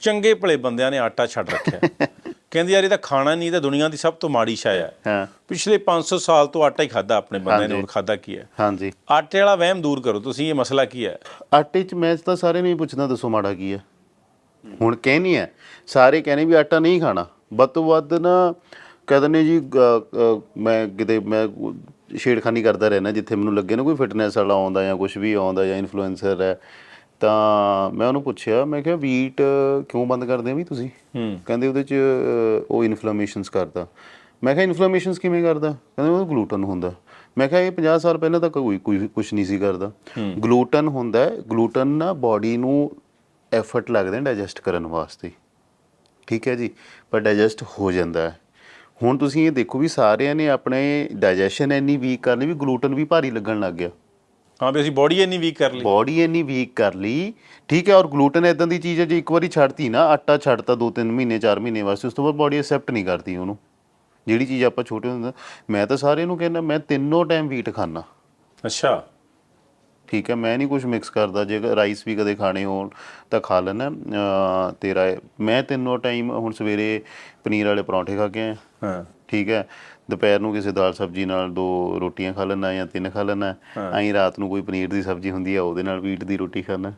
ਚੰਗੇ ਭਲੇ ਬੰਦਿਆਂ ਨੇ ਆਟਾ ਛੱਡ ਰੱਖਿਆ। ਕਹਿੰਦੇ ਯਾਰ ਇਹ ਤਾਂ ਖਾਣਾ ਨਹੀਂ ਤਾਂ ਦੁਨੀਆ ਦੀ ਸਭ ਤੋਂ ਮਾੜੀ ਸ਼ੈ ਹੈ ਹਾਂ। ਪਿਛਲੇ 500 ਸਾਲ ਤੋਂ ਆਟਾ ਹੀ ਖਾਦਾ ਆਪਣੇ ਬੰਦਿਆਂ ਨੇ। ਹੋਰ ਖਾਦਾ ਕੀ ਹੈ? ਹਾਂਜੀ। ਆਟੇ ਵਾਲਾ ਵਹਿਮ ਦੂਰ ਕਰੋ ਤੁਸੀਂ ਇਹ ਮਸਲਾ ਕੀ ਹੈ? ਆਟੇ 'ਚ ਮੈਂ ਤਾਂ ਸਾਰੇ ਨੂੰ ਹੀ ਪੁੱਛਦਾ ਦੱਸੋ ਮਾੜਾ ਕੀ ਹੈ? ਹੁਣ ਕਹਿਨੀ ਹੈ ਸਾਰੇ ਕਹਿੰਦੇ ਵੀ ਆਟਾ ਨਹੀਂ ਖਾਣਾ। ਵੱਧ ਤੋਂ ਵੱਧ ਨਾ ਕਹਿੰਦੇ ਨੇ ਜੀ ਮੈਂ ਕਿਤੇ ਮੈਂ ਛੇੜਖਾਨੀ ਕਰਦਾ ਰਹਿਣਾ ਜਿੱਥੇ ਮੈਨੂੰ ਲੱਗੇ ਨਾ ਕੋਈ ਫਿਟਨੈਸ ਵਾਲਾ ਆਉਂਦਾ ਜਾਂ ਕੁਝ ਵੀ ਆਉਂਦਾ ਜਾਂ ਇਨਫਲੂਐਂਸਰ ਹੈ। ਤਾਂ ਮੈਂ ਉਹਨੂੰ ਪੁੱਛਿਆ ਮੈਂ ਕਿਹਾ ਵੀਟ ਕਿਉਂ ਬੰਦ ਕਰਦੇ ਆ ਵੀ ਤੁਸੀਂ? ਹੂੰ। ਕਹਿੰਦੇ ਉਹਦੇ 'ਚ ਉਹ ਇਨਫਲੇਮੇਸ਼ਨਸ ਕਰਦਾ। ਮੈਂ ਕਿਹਾ ਇਨਫਲੇਮੇਸ਼ਨਸ ਕਿਵੇਂ ਕਰਦਾ? ਕਹਿੰਦੇ ਉਹ ਗਲੂਟਨ ਹੁੰਦਾ। ਮੈਂ ਕਿਹਾ ਇਹ 50 ਸਾਲ ਪਹਿਲਾਂ ਤਾਂ ਕੋਈ ਕੋਈ ਕੁਝ ਨਹੀਂ ਸੀ ਕਰਦਾ। ਗਲੂਟਨ ਹੁੰਦਾ ਹੈ ਗਲੂਟਨ ਨਾ ਬਾਡੀ ਨੂੰ ਐਫਰਟ ਲੱਗਦਾ ਡਾਈਜੈਸਟ ਕਰਨ ਵਾਸਤੇ। ਠੀਕ ਹੈ ਜੀ? ਪਰ ਡਾਈਜੈਸਟ ਹੋ ਜਾਂਦਾ ਹੈ। ਹੁਣ ਤੁਸੀਂ ਇਹ ਦੇਖੋ ਵੀ ਸਾਰਿਆਂ ਨੇ ਆਪਣੇ ਡਾਈਜੈਸ਼ਨ ਇੰਨੀ ਵੀਕ ਕਰ ਲਈ ਵੀ ਗਲੂਟਨ ਵੀ ਭਾਰੀ ਲੱਗਣ ਲੱਗ ਗਿਆ। ਹਾਂ ਵੀ ਅਸੀਂ ਬੋਡੀ ਇੰਨੀ ਵੀਕ ਕਰ ਲਈ। ਬਾਡੀ ਇੰਨੀ ਵੀਕ ਕਰ ਲਈ। ਠੀਕ ਹੈ ਔਰ ਗਲੂਟਨ ਇਦਾਂ ਦੀ ਚੀਜ਼ ਹੈ ਜੇ ਇੱਕ ਵਾਰੀ ਛੱਡਤੀ ਨਾ ਆਟਾ ਛੱਡਤਾ 2-3 ਮਹੀਨੇ 4 ਮਹੀਨੇ ਵਾਸਤੇ ਉਸ ਤੋਂ ਬਾਅਦ ਬਾਡੀ ਐਕਸੈਪਟ ਨਹੀਂ ਕਰਦੀ ਉਹਨੂੰ। ਜਿਹੜੀ ਚੀਜ਼ ਆਪਾਂ ਛੋਟੇ ਹੁੰਦੇ ਮੈਂ ਤਾਂ ਸਾਰਿਆਂ ਨੂੰ ਕਹਿੰਦਾ ਮੈਂ ਤਿੰਨੋਂ ਟਾਈਮ ਵੀਟ ਖਾਣਾ ਅੱਛਾ। ਠੀਕ ਹੈ ਮੈਂ ਨਹੀਂ ਕੁਝ ਮਿਕਸ ਕਰਦਾ। ਜੇ ਰਾਈਸ ਵੀ ਕਦੇ ਖਾਣੇ ਹੋਣ ਤਾਂ ਖਾ ਲੈਣਾ ਤੇਰਾ ਮੈਂ ਤਿੰਨੋਂ ਟਾਈਮ ਹੁਣ ਸਵੇਰੇ ਪਨੀਰ ਵਾਲੇ ਪਰੌਂਠੇ ਖਾ ਕੇ ਆਇਆ। ਹਾਂ। ਠੀਕ ਹੈ ਦੁਪਹਿਰ ਨੂੰ ਕਿਸੇ ਦਾਲ ਸਬਜ਼ੀ ਨਾਲ ਦੋ ਰੋਟੀਆਂ ਖਾ ਲੈਣਾ ਜਾਂ ਤਿੰਨ ਖਾ ਲੈਣਾ ਐਂ ਰਾਤ ਨੂੰ ਕੋਈ ਪਨੀਰ ਦੀ ਸਬਜ਼ੀ ਹੁੰਦੀ ਆ ਉਹਦੇ ਨਾਲ ਵੀਟ ਦੀ ਰੋਟੀ ਖਾਣਾ